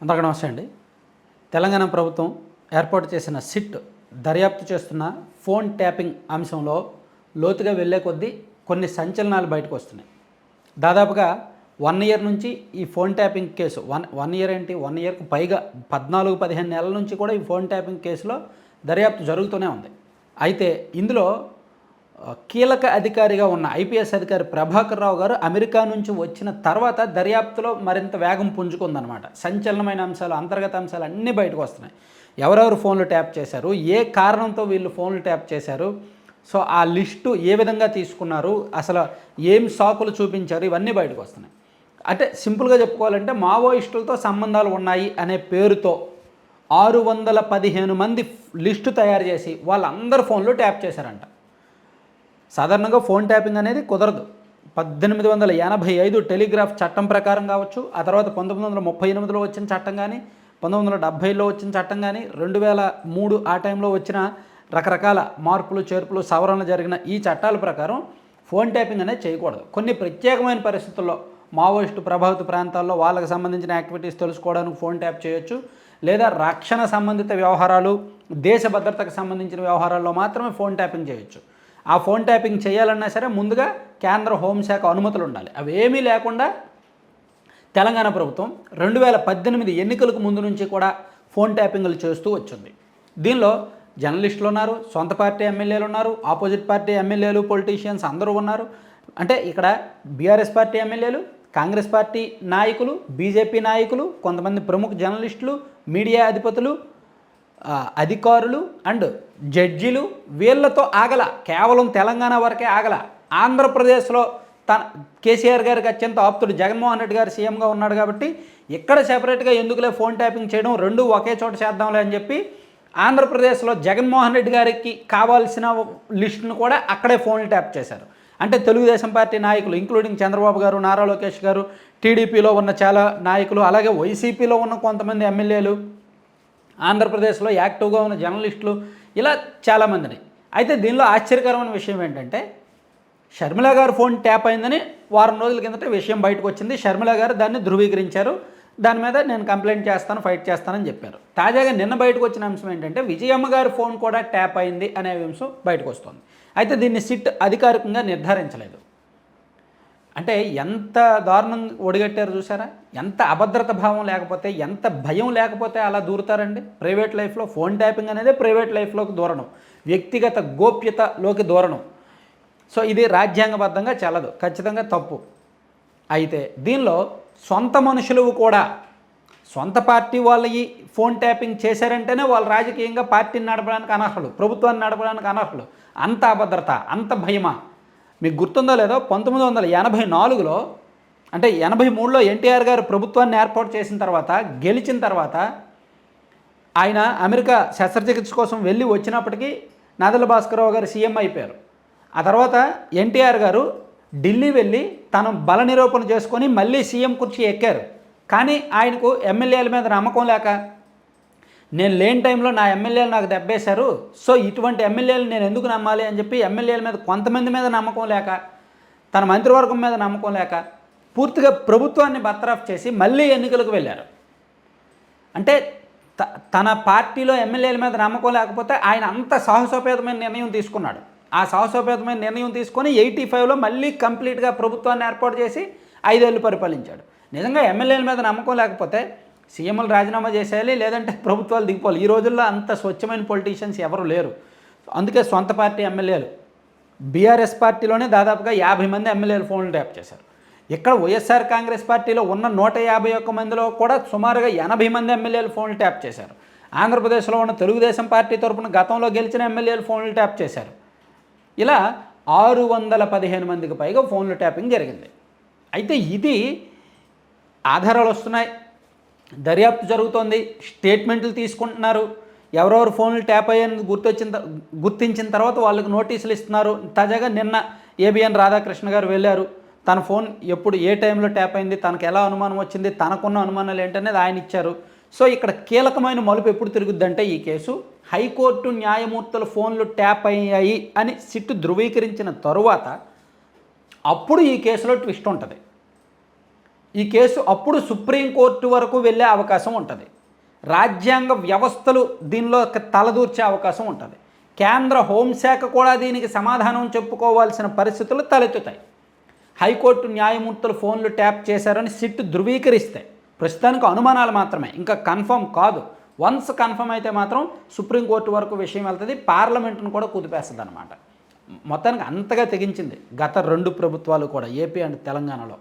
అందరికీ నమస్తే అండి. తెలంగాణ ప్రభుత్వం ఏర్పాటు చేసిన సిట్ దర్యాప్తు చేస్తున్న ఫోన్ ట్యాపింగ్ అంశంలో లోతుగా వెళ్ళే కొద్దీ కొన్ని సంచలనాలు బయటకు వస్తున్నాయి. దాదాపుగా వన్ ఇయర్ నుంచి ఈ phone tapping case one one year ఏంటి వన్ ఇయర్కు పైగా పద్నాలుగు పదిహేను నెలల నుంచి కూడా ఈ ఫోన్ ట్యాపింగ్ కేసులో దర్యాప్తు జరుగుతూనే ఉంది. అయితే ఇందులో కీలక అధికారిగా ఉన్న ఐపీఎస్ అధికారి ప్రభాకర్ రావు గారు అమెరికా నుంచి వచ్చిన తర్వాత దర్యాప్తులో మరింత వేగం పుంజుకుందనమాట సంచలనమైన అంశాలు అంతర్గత అంశాలు అన్నీ బయటకు వస్తున్నాయి. ఎవరెవరు ఫోన్లు ట్యాప్ చేశారు? ఏ కారణంతో వీళ్ళు ఫోన్లు ట్యాప్ చేశారు? సో ఆ లిస్టు ఏ విధంగా తీసుకున్నారు? అసలు ఏం సాకులు చూపించారు? ఇవన్నీ బయటకు వస్తున్నాయి. అంటే సింపుల్గా చెప్పుకోవాలంటే మావోయిస్టులతో సంబంధాలు ఉన్నాయి అనే పేరుతో ఆరు వందల పదిహేను మంది లిస్టు తయారు చేసి వాళ్ళందరి ఫోన్లు ట్యాప్ చేశారంట. సాధారణంగా ఫోన్ ట్యాపింగ్ అనేది కుదరదు. పద్దెనిమిది వందల ఎనభై ఐదు టెలిగ్రాఫ్ చట్టం ప్రకారం కావచ్చు ఆ తర్వాత పంతొమ్మిది వందల ముప్పై ఎనిమిదిలో వచ్చిన చట్టం కానీ పంతొమ్మిది వందల డెబ్భైలో వచ్చిన చట్టం కానీ రెండు వేల మూడు ఆ టైంలో వచ్చిన రకరకాల మార్పులు చేర్పులు సవరణలు జరిగిన ఈ చట్టాల ప్రకారం ఫోన్ ట్యాపింగ్ అనేది చేయకూడదు. కొన్ని ప్రత్యేకమైన పరిస్థితుల్లో మావోయిస్టు ప్రభావిత ప్రాంతాల్లో వాళ్ళకి సంబంధించిన యాక్టివిటీస్ తెలుసుకోవడానికి ఫోన్ ట్యాప్ చేయొచ్చు. లేదా రక్షణ సంబంధిత వ్యవహారాలు దేశ భద్రతకు సంబంధించిన వ్యవహారాల్లో మాత్రమే ఫోన్ ట్యాపింగ్ చేయొచ్చు. ఆ ఫోన్ ట్యాపింగ్ చేయాలన్నా సరే ముందుగా కేంద్ర హోంశాఖ అనుమతులు ఉండాలి. అవి ఏమీ లేకుండా తెలంగాణ ప్రభుత్వం రెండు వేల పద్దెనిమిది ఎన్నికలకు ముందు నుంచి కూడా ఫోన్ ట్యాపింగ్లు చేస్తూ వచ్చింది. దీనిలో జర్నలిస్టులు ఉన్నారు సొంత పార్టీ ఎమ్మెల్యేలు ఉన్నారు ఆపోజిట్ పార్టీ ఎమ్మెల్యేలు పొలిటీషియన్స్ అందరూ ఉన్నారు. అంటే ఇక్కడ బీఆర్ఎస్ పార్టీ ఎమ్మెల్యేలు కాంగ్రెస్ పార్టీ నాయకులు బీజేపీ నాయకులు కొంతమంది ప్రముఖ జర్నలిస్టులు మీడియా అధిపతులు అధికారులు అండ్ జడ్జిలు వీళ్ళతో ఆగల కేవలం తెలంగాణ వరకే ఆగల. ఆంధ్రప్రదేశ్లో తన కేసీఆర్ గారికి అత్యంత ఆప్తుడు జగన్మోహన్ రెడ్డి గారు సీఎంగా ఉన్నాడు కాబట్టి ఇక్కడ సెపరేట్గా ఎందుకులే ఫోన్ ట్యాపింగ్ చేయడం రెండు ఒకే చోట చేద్దాంలే అని చెప్పి ఆంధ్రప్రదేశ్లో జగన్మోహన్ రెడ్డి గారికి కావాల్సిన లిస్టును కూడా అక్కడే ఫోన్లు ట్యాప్ చేశారు. అంటే తెలుగుదేశం పార్టీ నాయకులు ఇంక్లూడింగ్ చంద్రబాబు గారు నారా లోకేష్ గారు టీడీపీలో ఉన్న చాలా నాయకులు అలాగే వైసీపీలో ఉన్న కొంతమంది ఎమ్మెల్యేలు ఆంధ్రప్రదేశ్లో యాక్టివ్గా ఉన్న జర్నలిస్టులు ఇలా చాలామందిని. అయితే దీనిలో ఆశ్చర్యకరమైన విషయం ఏంటంటే షర్మిల గారు ఫోన్ ట్యాప్ అయిందని వారం రోజుల కిందట విషయం బయటకు వచ్చింది. షర్మిల గారు దాన్ని ధృవీకరించారు. దాని మీద నేను కంప్లైంట్ చేస్తాను ఫైట్ చేస్తానని చెప్పారు. తాజాగా నిన్న బయటకు వచ్చిన అంశం ఏంటంటే విజయమ్మ గారి ఫోన్ కూడా ట్యాప్ అయింది అనే అంశం బయటకు వస్తుంది. అయితే దీన్ని సిట్ అధికారికంగా నిర్ధారించలేదు. అంటే ఎంత దారుణం ఒడిగట్టారు చూసారా ఎంత అభద్రత భావం లేకపోతే ఎంత భయం లేకపోతే అలా దూరుతారండి? ప్రైవేట్ లైఫ్లో ఫోన్ ట్యాపింగ్ అనేది ప్రైవేట్ లైఫ్లోకి దూరడం. వ్యక్తిగత గోప్యతలోకి దూరడం. సో ఇది రాజ్యాంగబద్ధంగా చెల్లదు. ఖచ్చితంగా తప్పు. అయితే దీనిలో సొంత మనుషులు కూడా సొంత పార్టీ వాళ్ళకి ఫోన్ ట్యాపింగ్ చేశారంటేనే వాళ్ళు రాజకీయంగా పార్టీని నడపడానికి అనర్హులు ప్రభుత్వాన్ని నడపడానికి అనర్హులు. అంత అభద్రత అంత భయమా మీకు గుర్తుందో లేదో పంతొమ్మిది వందల ఎనభై నాలుగులో అంటే ఎనభై మూడులో ఎన్టీఆర్ గారు ప్రభుత్వాన్ని ఏర్పాటు చేసిన తర్వాత గెలిచిన తర్వాత ఆయన అమెరికా శస్త్రచికిత్స కోసం వెళ్ళి వచ్చినప్పటికీ నాదల భాస్కరరావు గారు సీఎం అయిపోయారు. ఆ తర్వాత ఎన్టీఆర్ గారు ఢిల్లీ వెళ్ళి తను బల నిరూపణ చేసుకొని మళ్ళీ సీఎం కుర్చీ ఎక్కారు. కానీ ఆయనకు ఎమ్మెల్యేల మీద నమ్మకం లేక నేను లేని టైంలో నా ఎమ్మెల్యేలు నాకు దెబ్బేశారు. సో ఇటువంటి ఎమ్మెల్యేలు నేను ఎందుకు నమ్మాలి అని చెప్పి ఎమ్మెల్యేల మీద కొంతమంది మీద నమ్మకం లేక తన మంత్రివర్గం మీద నమ్మకం లేక పూర్తిగా ప్రభుత్వాన్ని బత్తరాఫ్ చేసి మళ్ళీ ఎన్నికలకు వెళ్ళారు. అంటే త- తన పార్టీలో ఎమ్మెల్యేల మీద నమ్మకం లేకపోతే ఆయన అంత సాహసోపేతమైన నిర్ణయం తీసుకున్నాడు. ఆ సాహసోపేతమైన నిర్ణయం తీసుకొని ఎయిటీ ఫైవ్లో మళ్ళీ కంప్లీట్గా ప్రభుత్వాన్ని ఏర్పాటు చేసి ఐదేళ్ళు పరిపాలించాడు. నిజంగా ఎమ్మెల్యేల మీద నమ్మకం లేకపోతే సీఎంలు రాజీనామా చేసేయాలి లేదంటే ప్రభుత్వాలు దిగిపోవాలి. ఈ రోజుల్లో అంత స్వచ్ఛమైన పొలిటీషియన్స్ ఎవరు లేరు. అందుకే సొంత పార్టీ ఎమ్మెల్యేలు. బీఆర్ఎస్ పార్టీలోనే దాదాపుగా యాభై మంది ఎమ్మెల్యేలు ఫోన్లు ట్యాప్ చేశారు. ఇక్కడ వైఎస్ఆర్ కాంగ్రెస్ పార్టీలో ఉన్న నూట యాభై ఒక్క మందిలో కూడా సుమారుగా ఎనభై మంది ఎమ్మెల్యేలు ఫోన్లు ట్యాప్ చేశారు. ఆంధ్రప్రదేశ్లో ఉన్న తెలుగుదేశం పార్టీ తరపున గతంలో గెలిచిన ఎమ్మెల్యేలు ఫోన్లు ట్యాప్ చేశారు. ఇలా ఆరు వందల పదిహేను మందికి పైగా ఫోన్లు ట్యాపింగ్ జరిగింది. అయితే ఇది ఆధారాలు వస్తున్నాయి. దర్యాప్తు జరుగుతోంది. స్టేట్మెంట్లు తీసుకుంటున్నారు. ఎవరెవరు ఫోన్లు ట్యాప్ అయ్యాయని గుర్తొచ్చిన త- గుర్తించిన తర్వాత వాళ్ళకి నోటీసులు ఇస్తున్నారు. తాజాగా నిన్న ఏబిఎన్ రాధాకృష్ణ గారు వెళ్ళారు. తన ఫోన్ ఎప్పుడు ఏ టైంలో ట్యాప్ అయింది తనకు ఎలా అనుమానం వచ్చింది తనకున్న అనుమానాలు ఏంటనేది ఆయన ఇచ్చారు. సో ఇక్కడ కీలకమైన మలుపు ఎప్పుడు తిరుగుద్దంటే ఈ కేసు హైకోర్టు న్యాయమూర్తుల ఫోన్లు ట్యాప్ అయ్యాయి అని సిట్టు ధృవీకరించిన తరువాత అప్పుడు ఈ కేసులో ట్విస్ట్ ఉంటుంది. ఈ కేసు అప్పుడు సుప్రీంకోర్టు వరకు వెళ్ళే అవకాశం ఉంటుంది. రాజ్యాంగ వ్యవస్థలు దీనిలో తలదూర్చే అవకాశం ఉంటుంది. కేంద్ర హోంశాఖ కూడా దీనికి సమాధానం చెప్పుకోవాల్సిన పరిస్థితులు తలెత్తుతాయి. హైకోర్టు న్యాయమూర్తులు ఫోన్లు ట్యాప్ చేశారని సిట్ ధృవీకరిస్తాయి ప్రస్తుతానికి అనుమానాలు మాత్రమే. ఇంకా కన్ఫర్మ్ కాదు. వన్స్ కన్ఫర్మ్ అయితే మాత్రం సుప్రీంకోర్టు వరకు విషయం వెళ్తుంది. పార్లమెంటును కూడా కుదిపేస్తుంది అనమాట మొత్తానికి అంతగా తెగించింది. గత రెండు ప్రభుత్వాలు కూడా ఏపీ అండ్ తెలంగాణలో.